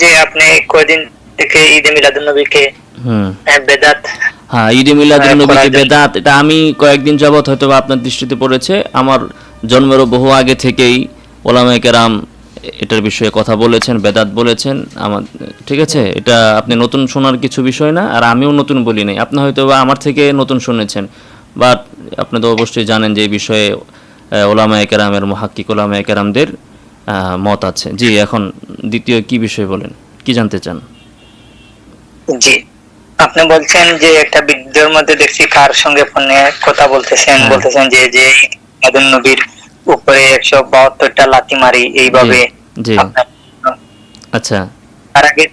যে আপনি কয়দিন থেকে ঈদে মিলাদুন নবীকে হুম। বেদাত হ্যাঁ ঈদে মিলাদুন হ্যাঁ, নবী করা কি যায়। বেদাত এটা আমি কয়েকদিন যাবত হয়তো আপনার দৃষ্টিতে পড়েছে। আমার জন্মেরও বহু আগে থেকেই ওলামায়ে কেরাম এটার বিষয়ে কথা বলেছেন বেদাত বলেছেন। আমার ঠিক আছে? এটা আপনি নতুন শোনার কিছু বিষয় না আর আমিও নতুন বলি নাই। আপনি হয়তো বা আমার থেকে নতুন শুনেছেন বাট আপনি তো অবশ্যই জানেন যে এই বিষয়ে আহ, ওলামায়ে কেরামের মহাক্কিক ওলামায়ে কেরামদের আহ, মত আছে। জি এখন দ্বিতীয় কি বিষয় বলেন? কি জানতে চান? জি আপনি বলছেন যে একটা ভিডিওর মধ্যে দেখছি কার সঙ্গে ফোনে কথা বলতেছেন হ্যাঁ। বলতেছেন যে যে মিলাদুন নবীর উপরে একশো বাহাত্তরটা লাথি মারি এইভাবে জি। আচ্ছা। তার আগে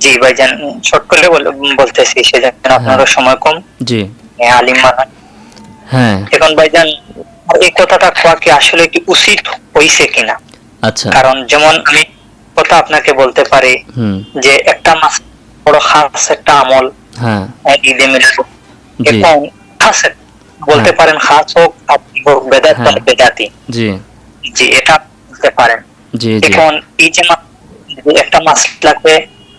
জি ভাইজান শর্ট করে বল- বলতেছি সেজন্য আপনারও সময় কম। জি। আলিম মানা হ্যাঁ। এখন ভাইজান এই কথাটা কোয়া কি আসলে কি উচিত হইছে কিনা? আচ্ছা। কারণ যেমন আমি কথা আপনাকে বলতে পারি যে একটা মাস বড় খাস একটা আমল হ্যাঁ। ঈদে মিলাদ। এখন খাস বলতে হ্যাঁ। পারেন খাস হোক আর হোক বেদাত হ্যাঁ। বেদাতি। জি। জি এটা বলতে পারেন। জি জি। এখন এই যে একটা মাসলাকে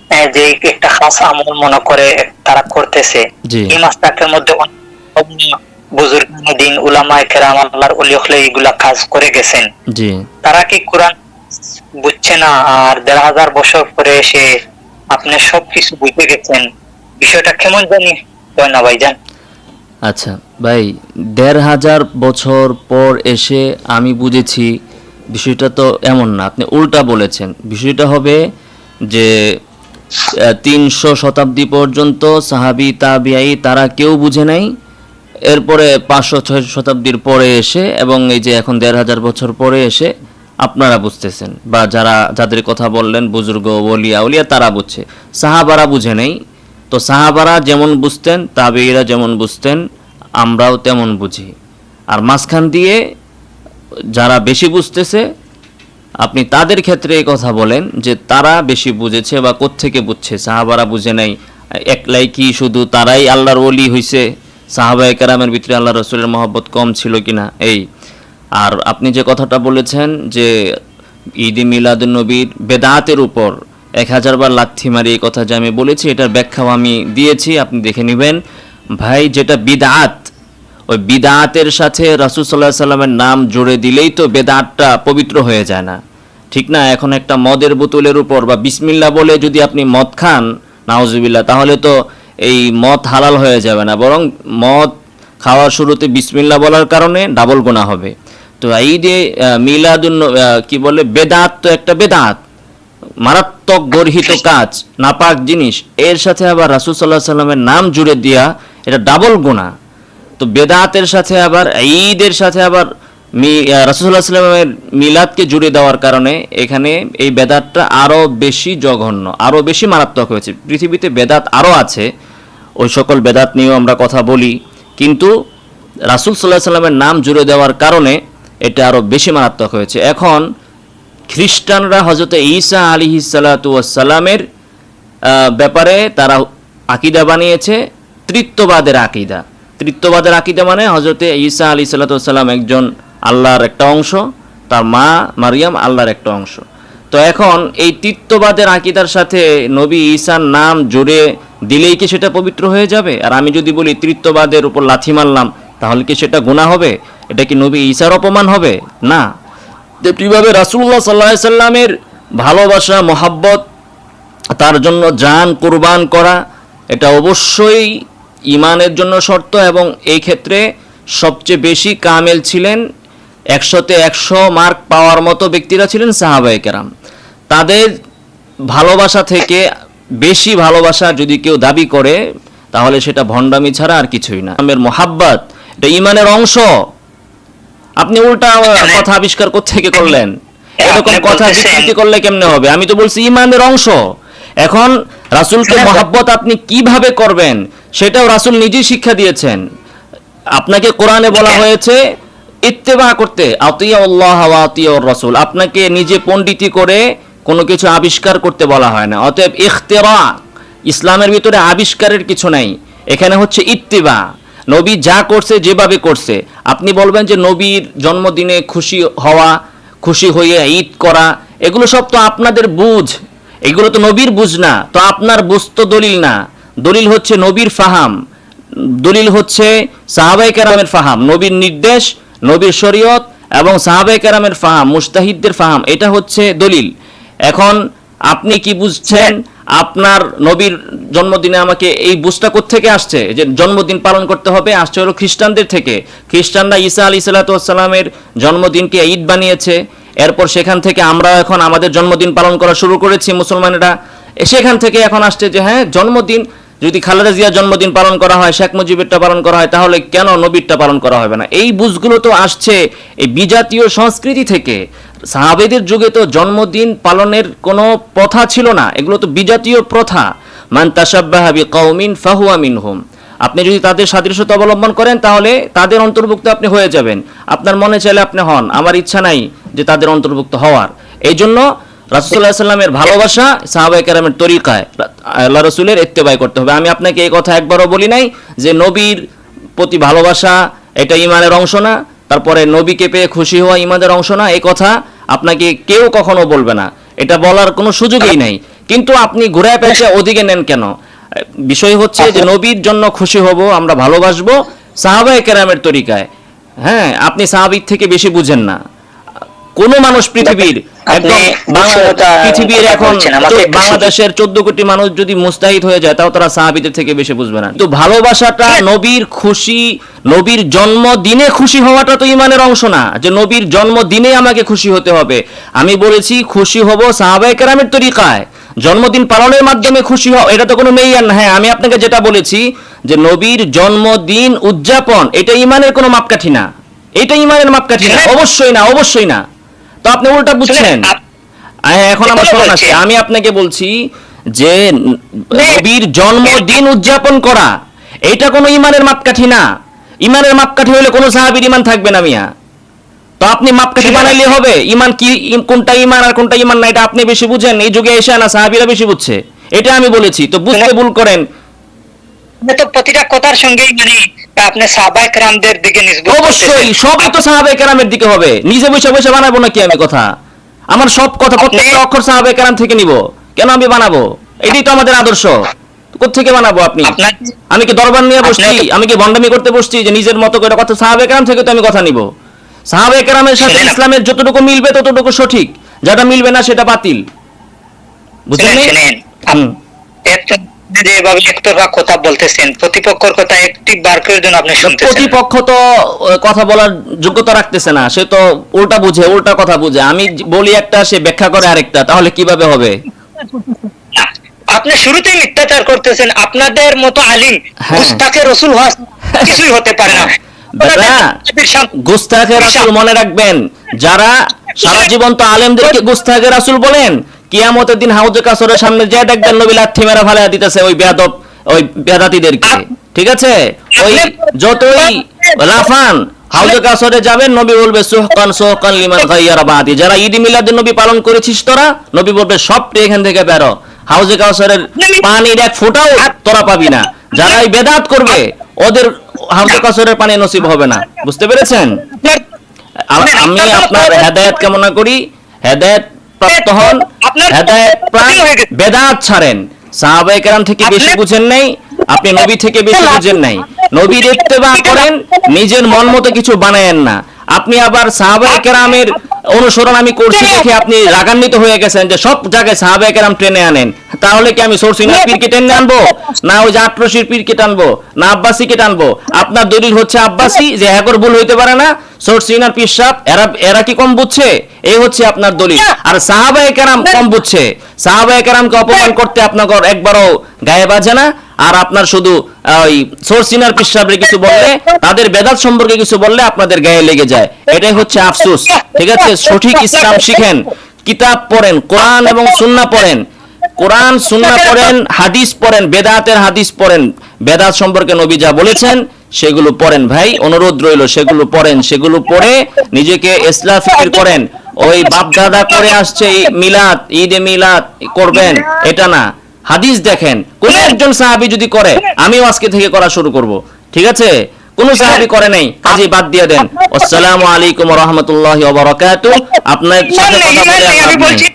আহ, যে একটা খাস আমল মনে করে তারা করতেছে এই মাসলাকের মধ্যে বুজুর্গ দিন উলামায়ে কেরাম আল্লাহর ওলি হলে এগুলা কাজ করে গেছেন। তারা কি কোরআন বুঝছে না? আর দেড় হাজার বছর পরে এসে আপনি সবকিছু বুঝে গেছেন। বিষয়টা কেমন জানি হয় না ভাইজান। আচ্ছা ভাই দেড় হাজার বছর পর এসে আমি বুঝেছি বিষয়টা তো এমন না। আপনি উল্টা বলেছেন। বিষয়টা হবে যে তিনশো শতাব্দী পর্যন্ত সাহাবি তাবিআই তারা কেউ বুঝে নাই। এরপরে পাঁচশো ছয় শতাব্দীর পরে এসে এবং এই যে এখন দেড় হাজার বছর পরে এসে আপনারা বুঝতেছেন বা যারা, যাদের কথা বললেন বুজুর্গ ওলিয়া উলিয়া তারা বুঝছে। সাহাবারা বুঝে নেই। তো সাহাবারা যেমন বুঝতেন, তাবেইরা যেমন বুঝতেন, আমরাও তেমন বুঝি। আর মাঝখান দিয়ে যারা বেশি বুঝতেছে, আপনি তাদের ক্ষেত্রে এই কথা বলেন যে তারা বেশি বুঝেছে বা কোত্থেকে বুঝছে। সাহাবারা বুঝে নাই। একলাই কি শুধু তারাই আল্লাহর ওলি হইছে। সাহাবায়ে কেরামের ভিতরে আল্লাহ রসুলের মহব্বত কম ছিল কিনা? এই। আর আপনি যে কথাটা বলেছেন যে ঈদে মিলাদুন নবীর বেদাতের উপর এক হাজার বার লাথি মারি এই কথা যে আমি বলেছি, এটার ব্যাখ্যাও আমি দিয়েছি, আপনি দেখে নেবেন। ভাই, যেটা বিদাত, ওই বিদাতের সাথে রাসুল সাল্লাহ সাল্লামের নাম জুড়ে দিলেই তো বেদাতটা পবিত্র হয়ে যায় না। ঠিক না? এখন একটা মদের বোতলের উপর বা বিসমিল্লা বলে যদি আপনি মদ খান নাওজুবিল্লা তাহলে তো এই মদ হালাল হয়ে যাবে না, বরং মদ খাওয়ার শুরুতে বিসমিল্লা বলার কারণে ডাবল গোনা হবে। তো এই যে মিলাদুন কি বলে, বেদাত তো একটা বেদাত, মারাত্মক গর্হিত কাজ, নাপাক জিনিস। এর সাথে আবার রাসুল সাল্লাহ সাল্লামের নাম জুড়ে দেওয়া এটা ডাবল গোনা তো বেদাতের সাথে আবার, ঈদের সাথে আবার রাসুল্লাহ মিলাদকে জুড়ে দেওয়ার কারণে এখানে এই বেদাতটা আরও বেশি জঘন্য আরও বেশি মারাত্মক হয়েছে। পৃথিবীতে বেদাত আরও আছে, ওই সকল বেদাত নিয়েও আমরা কথা বলি, কিন্তু রাসুল সাল্লাহ সাল্লামের নাম জুড়ে দেওয়ার কারণে এটা আরও বেশি মারাত্মক হয়েছে। এখন খ্রিস্টানরা হজরত ঈসা আলী সালামের ব্যাপারে তারা আকিদা বানিয়েছে তৃত্ববাদের আকিদা। তৃত্ববাদের আকিদা মানে হজরতে ঈসা আলী সাল্লাম একজন আল্লাহর একটা অংশ, তার মা মারিয়াম আল্লাহর একটা অংশ। তো এখন এই তৃত্ববাদের আকিদার সাথে নবী ঈসার নাম জুড়ে দিলেই কি সেটা পবিত্র হয়ে যাবে? আর আমি যদি বলি তৃত্ববাদের উপর লাথি মারলাম, তাহলে কি সেটা গুণা হবে? এটা কি নবী ঈসার অপমান হবে? না। তেমনিভাবে রাসুল্লাহ সাল্লাহ সাল্লামের ভালোবাসা, মহাব্বত, তার জন্য জান, কুরবান করা, এটা অবশ্যই ইমানের জন্য শর্ত এবং এই ক্ষেত্রে সবচেয়ে বেশি কামেল ছিলেন একশোতে একশো মার্ক পাওয়ার মতো ব্যক্তিরা ছিলেন সাহাবায়ে কেরাম। তাদের ভালোবাসা থেকে বেশি ভালোবাসা যদি কেউ দাবি করে তাহলে সেটা ভণ্ডামি ছাড়া আর কিছুই না। আমের মোহাব্বত এটা ইমানের অংশ। আপনি উল্টা কথা আবিষ্কার থেকে করলেন? এরকম কথা বিকৃতি করলে কেমনে হবে? আমি তো বলছি ইমানের অংশ। এখন রাসূলকে হ্যাঁ। মহাব্বত আপনি কীভাবে করবেন সেটাও রাসুল নিজেই শিক্ষা দিয়েছেন। আপনাকে কোরআনে বলা হয়েছে ইত্তেবা করতে রাসূল। আপনাকে নিজে পণ্ডিতি করে কোনো কিছু আবিষ্কার করতে বলা হয় না। অতএব ইখতেরা, ইসলামের ভিতরে আবিষ্কারের কিছু নাই। এখানে হচ্ছে ইত্তেবা। নবী যা করছে, যেভাবে করছে। আপনি বলবেন যে নবীর জন্মদিনে খুশি হওয়া, খুশি হয়ে ঈদ করা, এগুলো সব তো আপনাদের বুঝ। এগুলো তো নবীর বুঝ না। তো আপনার বুঝ তো দলিল না। দলিল হচ্ছে নবীর ফাহাম। দলিল হচ্ছে সাহাবাই কেরামের ফাহাম। নবীর নির্দেশ নবীর শরীয়ত এবং সাহাবে কেরামের ফাহাম মুস্তাহিদদের ফাহাম, এটা হচ্ছে দলিল। এখন আপনি কি বুঝছেন আপনার নবীর জন্মদিনে আমাকে এই বুঝটা থেকে আসছে? যে জন্মদিন পালন করতে হবে, আসছে হলো খ্রিস্টানদের থেকে। খ্রিস্টানরা ঈসা আলী সাল্লাতামের জন্মদিনকে ঈদ বানিয়েছে। এরপর সেখান থেকে আমরা এখন আমাদের জন্মদিন পালন করা শুরু করেছি, মুসলমানেরা। সেখান থেকে এখন আসছে যে হ্যাঁ জন্মদিন যদি খালেদা জিয়ার জন্মদিন পালন করা হয়, শেখ মুজিবেরটা পালন করা হয়, তাহলে কেন নবীরটা পালন করা হবে না? এই বুঝগুলো তো আসছে এই বিজাতীয় সংস্কৃতি থেকে। সাহাবেদের যুগে তো জন্মদিন পালনের কোনো প্রথা ছিল না, এগুলো তো বিজাতীয় প্রথা। মান তাসাব্বাহা বিকাউমিন ফাহুয়া মিনহুম। আপনি যদি তাদের সাদৃশ্যতা অবলম্বন করেন, তাহলে তাদের অন্তর্ভুক্ত আপনি হয়ে যাবেন। আপনার মনে চাইলে আপনি হন, আমার ইচ্ছা নাই যে তাদের অন্তর্ভুক্ত হওয়ার। এই জন্য রাসুল্লাহ সাল্লামের ভালোবাসা সাহাবাই কেরামের তরিকায়, আল্লাহ রসুলের ইত্তেবাই করতে হবে। আমি আপনাকে এই কথা একবারও বলি নাই যে নবীর প্রতি ভালোবাসা এটা ইমানের অংশ না, তারপরে নবীকে পেয়ে খুশি হওয়া ইমানের অংশ না, এই কথা আপনাকে কেউ কখনো বলবে না। এটা বলার কোনো সুযোগই নাই। কিন্তু আপনি ঘুরায় পেঁচে ওদিকে নেন কেন? বিষয় হচ্ছে যে নবীর জন্য খুশি হব, আমরা ভালোবাসবো সাহাবাই কেরামের তরিকায়। হ্যাঁ আপনি সাহাবিক থেকে বেশি বুঝেন না। কোন মানুষ পৃথিবীর একদম পৃথিবীর এখন বাংলাদেশের চোদ্দ কোটি মানুষ যদি মুস্তাহিদ হয়ে যায় তাও তারা সাহাবিদের থেকে বেশি বুঝবে না। তো ভালোবাসাটা নবীর খুশি নবীর জন্মদিনে খুশি হওয়াটা তো ইমানের অংশ না যে নবীর জন্মদিনে আমাকে খুশি হতে হবে। আমি বলেছি খুশি হব সাহাবাই কেরামের তরিকায়। জন্মদিন পালনের মাধ্যমে খুশি হও এটা তো কোনো মেয়ার না। হ্যাঁ আমি আপনাকে যেটা বলেছি যে নবীর জন্মদিন উদযাপন এটা ইমানের কোনো মাপকাঠি না। এটা ইমানের মাপকাঠি না অবশ্যই না অবশ্যই না। তো আপনি উল্টা বুঝছেন? এখন আমার বলছি। আসছে আমি আপনাকে বলছি যে নবীর জন্মদিন উদযাপন করা এটা কোনো ইমানের মাপকাঠি না। ইমানের মাপকাঠি হলে কোনো সাহাবীর ইমান থাকবে না মিয়া। তো আপনি মাপকাঠি বানাইলে হবে? ইমান কি কোনটা ইমান আর কোনটা ইমান না এটা আপনি বেশি বুঝেন। এই যুগে এসে না সাহাবীরা বেশি বুঝছে। এটা আমি বলেছি। তো বুঝতে ভুল করেন। তো প্রতিটা কথার সঙ্গেই মানে আপনি সাহাবাই রামদের দিকে নিসবত অবশ্যই। সবই তো সাহাবে কেরামের দিকে হবে। নিজে বসে বসে বানাবো নাকি আমি কথা? আমার সব কথা প্রত্যেকটা অক্ষর সাহাবে কেরাম থেকে নিব। কেন আমি বানাবো? এটাই তো আমাদের আদর্শ। থেকে বানাবো আপনি? আমি কি দরবার নিয়ে বসছি? আমি কি বন্ডামি করতে বসছি যে নিজের মতো করে কথা? সাহাবে কেরাম থেকে তো আমি কথা নিব। সাহাবে কেরামের সাথে ইসলামের যতটুকু মিলবে ততটুকু সঠিক। যেটা মিলবে না সেটা বাতিল। বুঝলেন যেভাবে একতরফা কথা বলতেছেন প্রতিপক্ষের কথা একটি বার জন্য আপনি শুনতেছেন প্রতিপক্ষ তো কথা বলার যোগ্যতা রাখতেছে না সে তো উল্টা বুঝে উল্টা কথা বুঝে। আমি বলি একটা সে ব্যাখ্যা করে আরেকটা তাহলে কীভাবে হবে? আপনি শুরুতেই মিথ্যাচার করতেছেন আপনাদের মতো আলিম হ্যাঁ। গুস্তাকে রসুল হওয়া কিছুই হতে পারে না। রাসুল মনে রাখবেন যারা সারা জীবন তো আলেমদেরকে গুস্তাখে রাসুল বলেন কিয়ামতের দিন হাউজে কাসরের সামনে যে দেখবেন নবী লাথি মেরা ফালা দিতেছে ওই বেয়াদব ওই বেদাতিদেরকে ঠিক আছে? ওই যতই লাফান হাউজে কাসরে যাবেন নবী বলবে সুহকান সুহকান লিমান গাইয়ারা বাদি যারা ঈদ মিলাদের নবী পালন করেছিস তোরা নবী বলবে সবটি এখান থেকে বেরো। হাউজে কাসরের পানির এক ফোঁটাও তোরা পাবি না। যারা এই বেদাত করবে ওদের হাউজে কাসরের পানি নসিব হবে না। বুঝতে পেরেছেন? আমি আপনার হেদায়েত কামনা করি। হেদায়েত প্রাপ্ত হন। হেদায়েত প্রাণ বেদাত ছাড়েন। সাহাবায়ে কেরাম থেকে বেশি বুঝেন নাই আপনি নবী থেকে বেশি বুঝেন নাই। নবীর ইত্তেবা করেন নিজের মন মতো কিছু বানায়েন না। আপনি আবার সাহাবায়ে কেরামের অনুসরণ আমি করছি দেখে আপনি রাগান্বিত হয়ে গেছেন যে সব জায়গায় সাহাবায়ে কেরাম ট্রেনে আনেন। তাহলে কি আমি সোরসিনার পীরকে টেনে আনব? না ওই যে আটরশির পীরকে টানবো? না আব্বাসিকে টানবো? আপনার দলিল হচ্ছে আব্বাসি যে একর ভুল হইতে পারে না। সোরসিনার পীর সাহেব এরা এরা কি কম বুঝছে? এই হচ্ছে আপনার দলিল। আর সাহাবায়ে কেরাম কম বুঝছে। সাহাবায়ে কেরামকে অপমান করতে আপনার একবারও গায়ে বাজে না। আর আপনার শুধু ওই সোরসিনার পীর কিছু বললে, তাদের বেদাত সম্পর্কে কিছু বললে আপনাদের গায়ে লেগে যায়। এটাই হচ্ছে আফসোস। ঠিক আছে? সঠিক ইসলাম শিখেন, কিতাব পড়েন, কোরআন এবং সুন্নাহ পড়েন। কোরআন, সুন্নাহ পড়েন, হাদিস পড়েন, বেদাতের হাদিস পড়েন। বেদাত সম্পর্কে নবী যা বলেছেন, সেগুলো পড়েন ভাই। অনুরোধ রইল, সেগুলো পড়েন। সেগুলো পড়ে নিজেকে ইসলাম ফিকির করেন। ওই বাপ দাদা করে আসছে মিলাদ, ঈদে মিলাদ করবেন। এটা না। হাদিস দেখেন কোন একজন সাহাবি যদি করে আমিও আজকে থেকে করা শুরু করব। ঠিক আছে? কোন সাহাবি করে নাই কাজে বাদ দিয়ে দেন। আসসালামু আলাইকুম ওয়া রাহমাতুল্লাহি আপনার সাথে কথা বলে